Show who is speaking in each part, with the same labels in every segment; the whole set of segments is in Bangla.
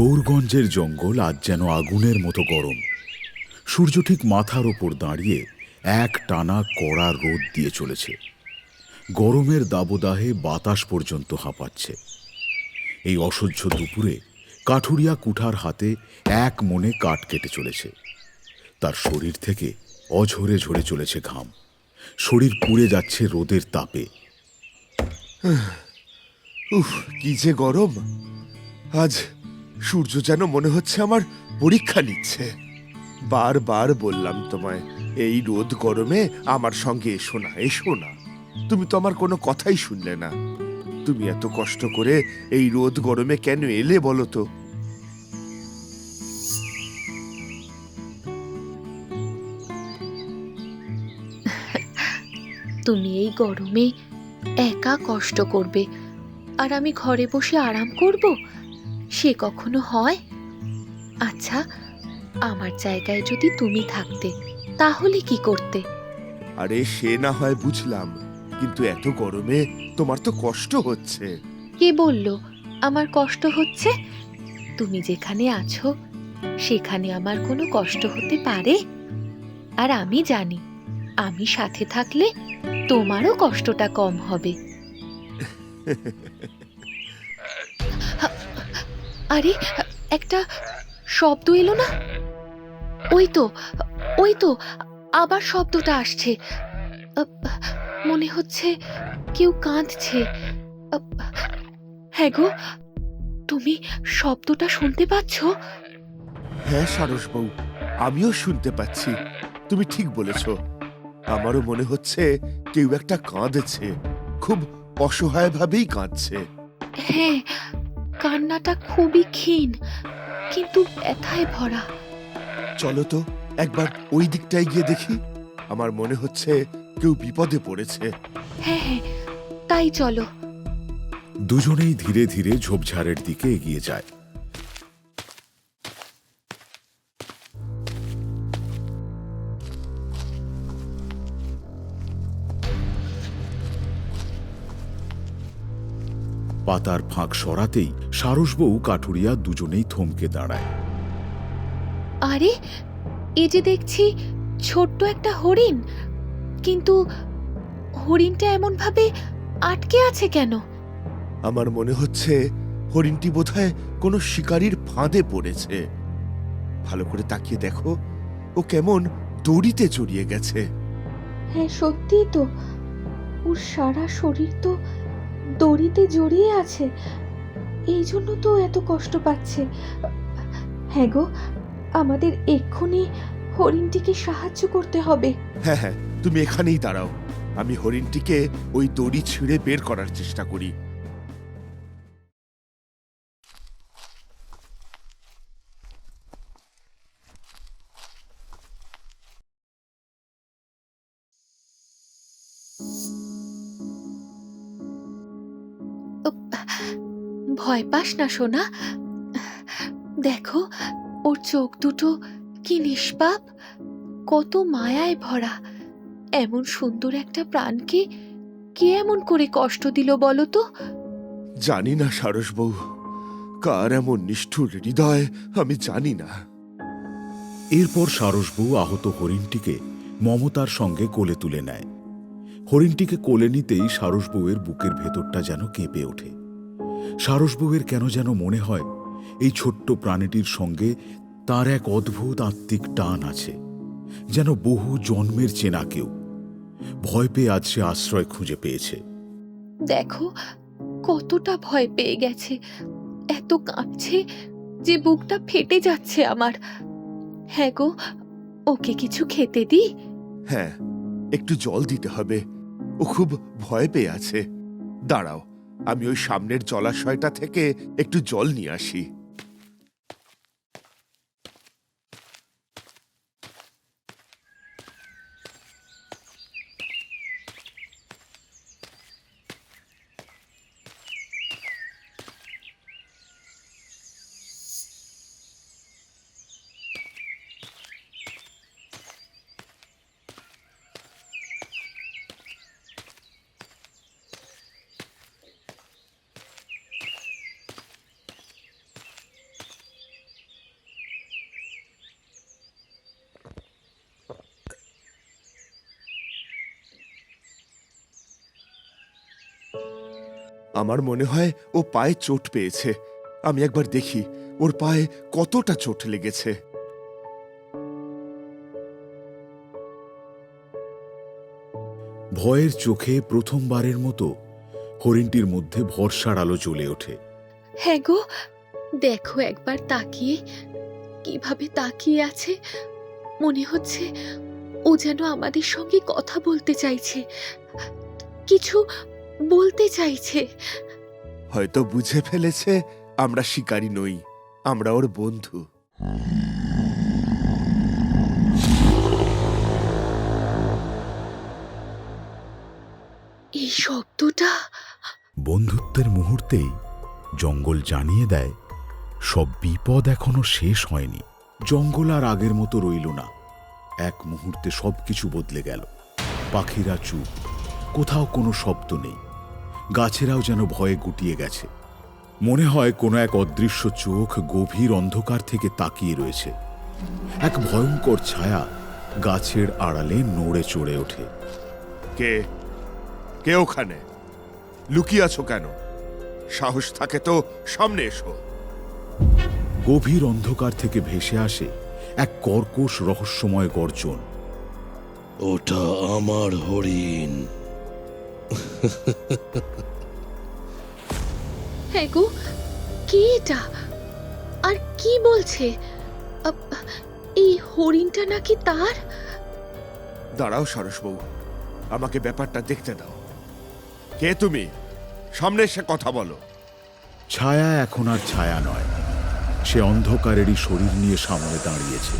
Speaker 1: গৌরগঞ্জের জঙ্গল আজ যেন আগুনের মতো গরম। সূর্য ঠিক মাথার ওপর দাঁড়িয়ে এক টানা কড়া রোদ দিয়ে চলেছে। গরমের দাবদাহে বাতাস পর্যন্ত হাঁপাচ্ছে। এই অসহ্য দুপুরে কাঠুরিয়া কুঠার হাতে এক মনে কাঠ কেটে চলেছে। তার শরীর থেকে অঝরে ঝরে চলেছে ঘাম। শরীর পুড়ে যাচ্ছে রোদের তাপে।
Speaker 2: উফ কি যে গরম! আজ সূর্য যেন মনে হচ্ছে আমার পরীক্ষা নিচ্ছে। বারবার বললাম তোমায়, এই রোদ গরমে আমার সঙ্গে এসো না এসো না। তুমি তো আমার কোনো কথাই শুনলে না। তুমি এত কষ্ট করে এই রোদ গরমে কেন এলে বলো তো?
Speaker 3: তুমি এই গরমে একা কষ্ট করবে, আর আমি ঘরে বসে আরাম করব? সে কখনো হয়? আচ্ছা আমার জায়গায় যদি তুমি থাকতে তাহলে কি করতে?
Speaker 2: আরে সে না হয় বুঝলাম কিন্তু এত গরমে তোমার তো কষ্ট হচ্ছে।
Speaker 3: কে বলল আমার কষ্ট হচ্ছে? তুমি যেখানে আছো সেখানে আমার কোনো কষ্ট হতে পারে? আর আমি জানি আমি সাথে থাকলে তোমারও কষ্টটা কম হবে। আরে একটা শব্দ এলো না? ওই তো ওই তো আবার শব্দটা আসছে। মনে হচ্ছে কেউ কাঁদছে। হ্যাঁ গো তুমি শব্দটা শুনতে পাচ্ছ?
Speaker 2: হ্যাঁ সারস বউ আমিও শুনতে পাচ্ছি। তুমি ঠিক বলেছ। আমারও মনে হচ্ছে কেউ একটা কাঁদছে। খুব অসহায়ভাবেই কাঁদছে।
Speaker 3: হ্যাঁ কান্নাটা খুবই ক্ষীণ কিন্তু ব্যথায় ভরা।
Speaker 2: চলো তো একবার ওই দিকটায় গিয়ে দেখি। আমার মনে হচ্ছে কেউ বিপদে পড়েছে।
Speaker 3: হ্যাঁ হ্যাঁ তাই চলো।
Speaker 1: দুজনেই ধীরে ধীরে ঝোপঝাড়ের দিকে এগিয়ে যায়। পাতার ফাঁক সরাতেই সারসবউ কাঠুরিয়া দুজনেই থমকে দাঁড়ায়।
Speaker 3: আরে এ যে দেখছি ছোট্ট একটা হরিণ কিন্তু হরিণটা এমন ভাবে আটকে আছে কেন?
Speaker 2: আমার মনে হচ্ছে হরিণটি বোধহয় কোনো শিকারীর ফাঁদে পড়েছে। ভালো করে তাকিয়ে দেখো ও কেমন দড়িতে জড়িয়ে গেছে।
Speaker 3: হ্যাঁ সত্যিই তো। ওর সারা শরীর তো দড়িতে জড়িয়ে আছে। এই জন্য তো এত কষ্ট পাচ্ছে। হ্যাঁ গো, আমাদের এক্ষুনি হরিণটিকে সাহায্য করতে হবে।
Speaker 2: হ্যাঁ হ্যাঁ তুমি এখানেই দাঁড়াও। আমি হরিণটিকে ওই দড়ি ছিঁড়ে বের করার চেষ্টা করি।
Speaker 3: ভয় পাস না সোনা। দেখো ওর চোখ দুটো কি নিষ্পাপ। কত মায়ায় ভরা। এমন সুন্দর একটা প্রাণকে কে এমন করে কষ্ট দিল বলো তো?
Speaker 2: জানি না সারস বউ। কার এমন নিষ্ঠুর হৃদয় আমি জানি না।
Speaker 1: এরপর সারসবউ আহত হরিণটিকে মমতার সঙ্গে কোলে তুলে নেয়। হরিণটিকে কোলে নিতেই সারস সারসবউয়ের বুকের ভেতরটা যেন কেঁপে ওঠে। সারসবউয়ের কেন যেন মনে হয় এই ছোট্ট প্রাণীটির সঙ্গে তার এক অদ্ভুত আত্মিক টান আছে যেন বহু জন্মের চেনা কেউ। ভয় পেয়ে আজ সে আশ্রয় খুঁজে পেয়েছে।
Speaker 3: দেখো কতটা ভয় পেয়ে গেছে। এত কাঁপছে যে বুকটা ফেটে যাচ্ছে আমার। হ্যাঁ গো ওকে কিছু খেতে দি
Speaker 2: হ্যাঁ একটু জল দিতে হবে। ও খুব ভয় পেয়ে আছে। দাঁড়াও আমি ওই সামনের জলাশয়টা থেকে একটু জল নিয়ে আসি। আমার মনে হয় ও পায়ে চোট পেয়েছে। আমি একবার দেখি ওর পায়ে কতটা চোট লেগেছে।
Speaker 1: ভয়ের চোখে প্রথমবারের মতো হরিণটির মধ্যে ভরসার আলো চলে ওঠে।
Speaker 3: হ্যাঁ গো দেখো একবার তাকিয়ে কীভাবে তাকিয়ে আছে। মনে হচ্ছে ও যেন আমাদের সঙ্গে কথা বলতে চাইছে। কিছু বলতে চাইছে।
Speaker 2: হয়তো বুঝে ফেলেছে আমরা শিকারী নই আমরা ওর বন্ধু।
Speaker 3: এই শব্দটা?
Speaker 1: বন্ধুত্বের মুহূর্তেই জঙ্গল জানিয়ে দেয় সব বিপদ এখনও শেষ হয়নি। জঙ্গল আর আগের মতো রইল না। এক মুহূর্তে সবকিছু বদলে গেল। পাখিরা চুপ কোথাও কোনো শব্দ নেই। গাছেরাও যেন ভয়ে গুটিয়ে গেছে। মনে হয় কোনো এক অদৃশ্য চোখ গভীর অন্ধকার থেকে তাকিয়ে রয়েছে। এক ভয়ঙ্কর ছায়া গাছের আড়ালে নড়ে চড়ে ওঠে।
Speaker 2: কে? কে ওখানে? লুকিয়ে আছো কেন? সাহস থাকে তো সামনে এসো।
Speaker 1: গভীর অন্ধকার থেকে ভেসে আসে এক কর্কশ রহস্যময় গর্জন।
Speaker 4: ওটা আমার হরিণ।
Speaker 3: হ্যাঁ গো কে এটা? আর কি বলছে? এই হরিণটা নাকি তার?
Speaker 2: দাঁড়াও সরসবউ আমাকে ব্যাপারটা দেখতে দাও। কে তুমি? সামনে এসে কথা বলো।
Speaker 1: ছায়া এখন আর ছায়া নয় সে অন্ধকারেরই শরীর নিয়ে সামনে দাঁড়িয়েছে।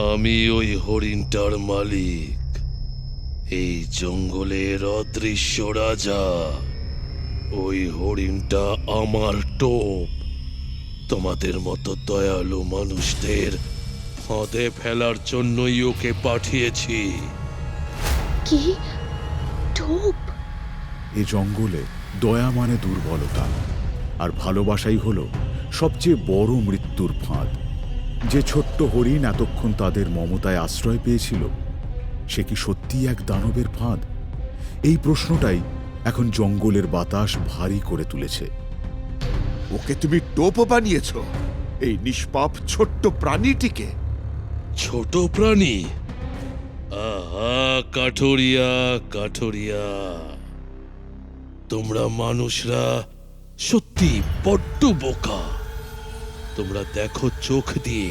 Speaker 4: আমি ওই হরিণটার মালিক। এই জঙ্গলের অদৃশ্য রাজা। ওই হরিণটা আমার টোপ। তোমাদের মতো দয়ালু মানুষদের ফাঁদে ফেলার জন্যই ওকে পাঠিয়েছি।
Speaker 3: কি? টোপ?
Speaker 1: এ জঙ্গলে দয়া মানে দুর্বলতা আর ভালোবাসাই হলো সবচেয়ে বড় মৃত্যুর ফাঁদ। যে ছোট্ট হরিণ এতক্ষণ তাদের মমতায় আশ্রয় পেয়েছিল সে কি সত্যিই এক দানবের ফাঁদ? এই প্রশ্নটাই এখন জঙ্গলের বাতাস ভারী করে তুলেছে।
Speaker 2: ওকে তুমি টোপও বানিয়েছ এই নিষ্পাপ ছোট্ট প্রাণীটিকে।
Speaker 4: ছোট প্রাণী? আহা কাঠুরিয়া কাঠুরিয়া। তোমরা মানুষরা সত্যি বড্ড বোকা। তোমরা দেখো চোখ দিয়ে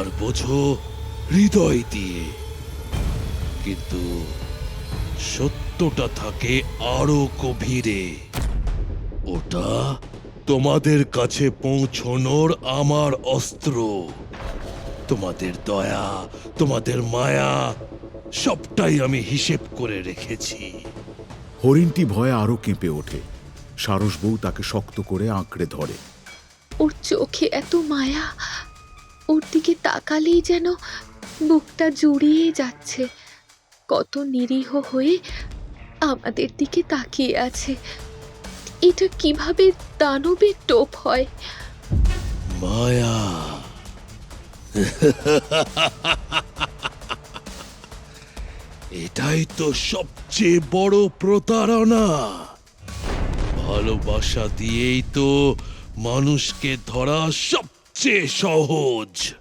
Speaker 4: আর বোঝো হৃদয় দিয়ে। কিন্তু সত্যটা থাকে আরও গভীরে। ওটা তোমাদের কাছে পৌঁছনোর আমার অস্ত্র। তোমাদের দয়া, তোমাদের মায়া, সবটাই আমি হিসেব করে রেখেছি।
Speaker 1: হরিণটি ভয়ে আরও কেঁপে ওঠে। সারস বউ তাকে শক্ত করে আঁকড়ে ধরে।
Speaker 3: ওর চোখে এত মায়া, ওর দিকে তাকালেই যেন বুকটা জুড়িয়ে যাচ্ছে। কত নিরীহ হয়ে আমাদের দিকে তাকিয়ে আছে। এটা কীভাবে দানবের টোপ হয়?
Speaker 4: মায়া। এটাই তো সবচেয়ে বড় প্রতারণা। ভালোবাসা দিয়েই তো মানুষকে ধরা সবচেয়ে সহজ।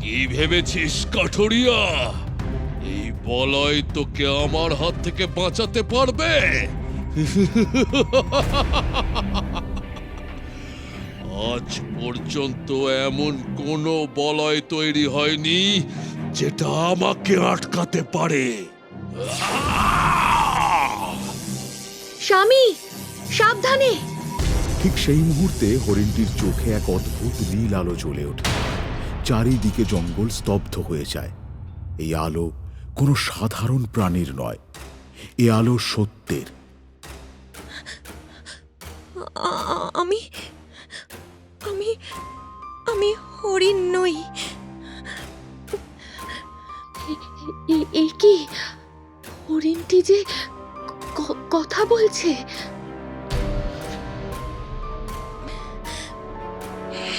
Speaker 4: কি ভেবেছিস, কাঠুরিয়া? এই বলয় তোকে আমার হাত থেকে বাঁচাতে পারবে? আজ পর্যন্ত এমন কোনো বলয় তৈরি হয়নি যেটা আমাকে আটকাতে পারে।
Speaker 3: স্বামী সাবধানে।
Speaker 1: ঠিক সেই মুহূর্তে হরিণটির চোখে এক অদ্ভুত নীল আলো জ্বলে ওঠে। চারিদিকে জঙ্গল স্তব্ধ হয়ে যায়। এই আলো কোনো সাধারণ প্রাণীর নয় এ আলো সত্যের।
Speaker 5: আমি হরিণ নই।
Speaker 3: এ- কি? হরিণটি যে কথা বলছে?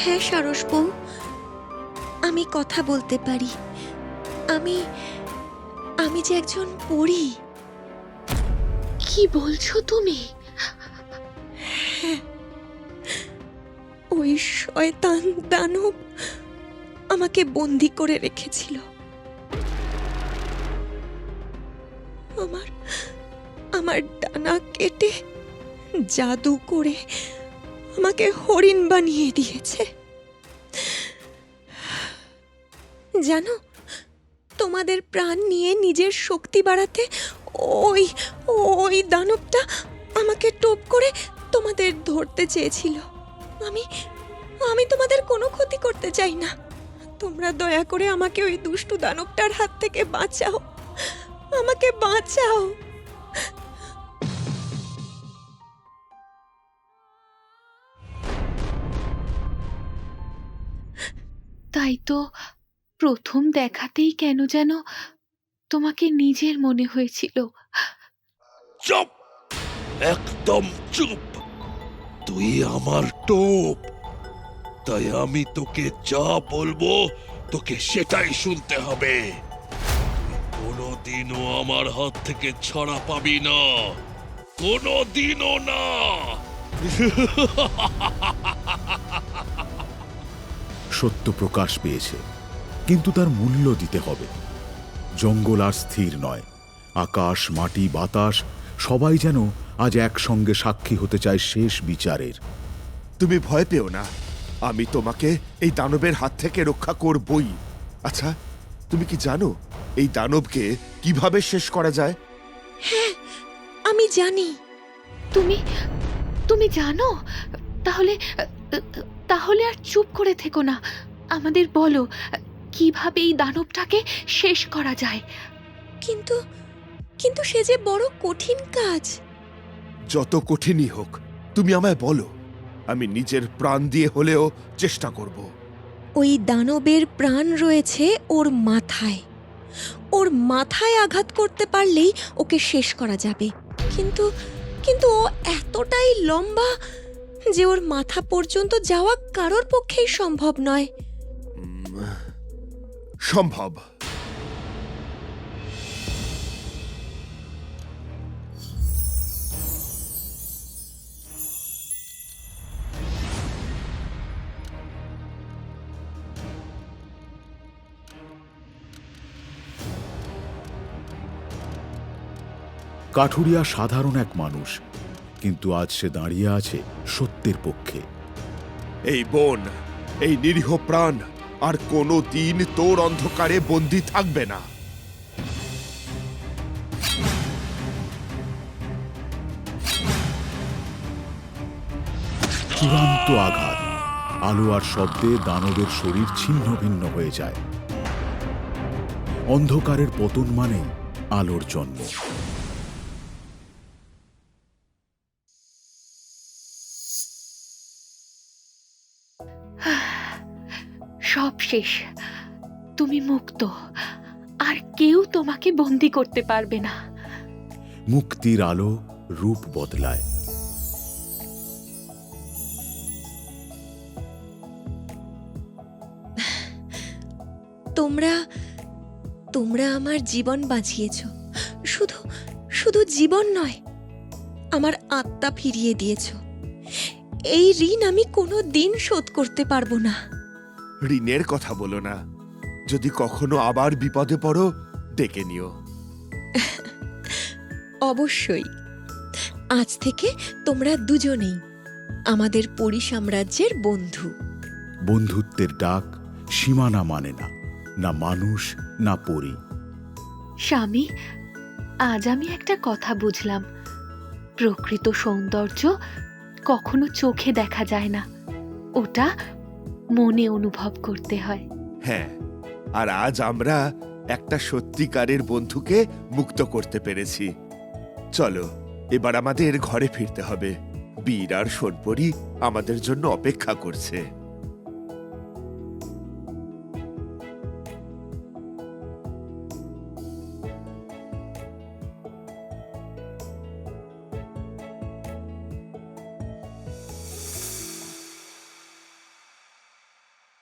Speaker 5: হ্যাঁ সারস বউ আমি কথা বলতে পারি। আমি আমি যে একজন পড়ি
Speaker 3: কি বলছো তুমি?
Speaker 5: ওই শয়তান দানব আমাকে বন্দি করে রেখেছিল। আমার আমার ডানা কেটে জাদু করে আমাকে হরিণ বানিয়ে দিয়েছে। জানো, তোমাদের প্রাণ নিয়ে নিজের শক্তি বাড়াতে ওই ওই দানবটা আমাকে টোপ করে তোমাদের ধরতে চেয়েছিল। আমি আমি তোমাদের কোনো ক্ষতি করতে চাই না। তোমরা দয়া করে আমাকে ওই দুষ্টু দানবটার হাত থেকে বাঁচাও। আমাকে বাঁচাও।
Speaker 3: তাই তো প্রথম দেখাতেই কেন যেন তোমাকে নিজের মনে হয়েছিল।
Speaker 4: চুপ! একদম চুপ! তুই আমার টোপ। তাই আমি তোকে যা বলব, তোকে সেটাই শুনতে হবে। কোনোদিনও আমার হাত থেকে ছড়া পাবি না। কোনোদিনও না।
Speaker 1: সত্য প্রকাশ পেয়েছে, কিন্তু তার মূল্য দিতে হবে। জঙ্গল আর স্থির নয়। আকাশ, মাটি, বাতাস, সবাই যেন আজ একসঙ্গে সাক্ষী হতে চায় শেষ বিচারের।
Speaker 2: তুমি ভয় পেও না। আমি তোমাকে এই দানবের হাত থেকে রক্ষা করবই। আচ্ছা তুমি কি জানো এই দানবকে কীভাবে শেষ করা যায়?
Speaker 5: আমি জানি।
Speaker 3: তুমি তুমি জানো? তাহলে তাহলে আর চুপ করে থেকো না। আমাদের বলো কীভাবে এই দানবটাকে শেষ করা যায়?
Speaker 5: কিন্তু কিন্তু সে যে বড় কঠিন কাজ।
Speaker 2: যত কঠিনই হোক তুমি আমায় বলো আমি নিজের প্রাণ দিয়ে হলেও চেষ্টা করব।
Speaker 5: ওই দানবের প্রাণ রয়েছে ওর মাথায়। ওর মাথায় আঘাত করতে পারলেই ওকে শেষ করা যাবে। কিন্তু কিন্তু ও এতটাই লম্বা যে ওর মাথা পর্যন্ত যাওয়া কারোর পক্ষেই সম্ভব নয়।
Speaker 2: সম্ভব।
Speaker 1: কাঠুরিয়া সাধারণ এক মানুষ কিন্তু আজ সে দাঁড়িয়ে আছে সত্যের পক্ষে।
Speaker 2: এই বোন এই নিরীহ প্রাণ আর কোনো দিন তোর অন্ধকারে বন্দি থাকবে না।
Speaker 1: চূড়ান্ত আঘাত আলো আর শব্দে দানবের শরীর ছিন্ন ভিন্ন হয়ে যায়। অন্ধকারের পতন মানে আলোর জন্ম।
Speaker 3: সব শেষ। তুমি মুক্ত। আর কেউ তোমাকে বন্দি করতে পারবে না।
Speaker 1: মুক্তির আলো রূপ বদলায়।
Speaker 5: তোমরা তোমরা আমার জীবন বাঁচিয়েছ। শুধু শুধু জীবন নয় আমার আত্মা ফিরিয়ে দিয়েছ। এই ঋণ আমি কোনো দিন শোধ করতে পারব না।
Speaker 2: ঋণের কথা বলো না। যদি কখনো আবার বিপদে পড়ো ডেকে নিও।
Speaker 5: অবশ্যই। আজ থেকে তোমরা দুজনেই আমাদের পরি সাম্রাজ্যের বন্ধু।
Speaker 1: বন্ধুত্বের ডাক সীমানা মানে না না মানুষ না পরি।
Speaker 3: স্বামী আজ আমি একটা কথা বুঝলাম। প্রকৃত সৌন্দর্য কখনো চোখে দেখা যায় না। ওটা মনে অনুভব করতে হয়।
Speaker 2: হ্যাঁ আর আজ আমরা একটা সত্যিকারের বন্ধুকে মুক্ত করতে পেরেছি। চলো, এবার আমাদের ঘরে ফিরতে হবে। বীর আর সোনপরি আমাদের জন্য অপেক্ষা করছে।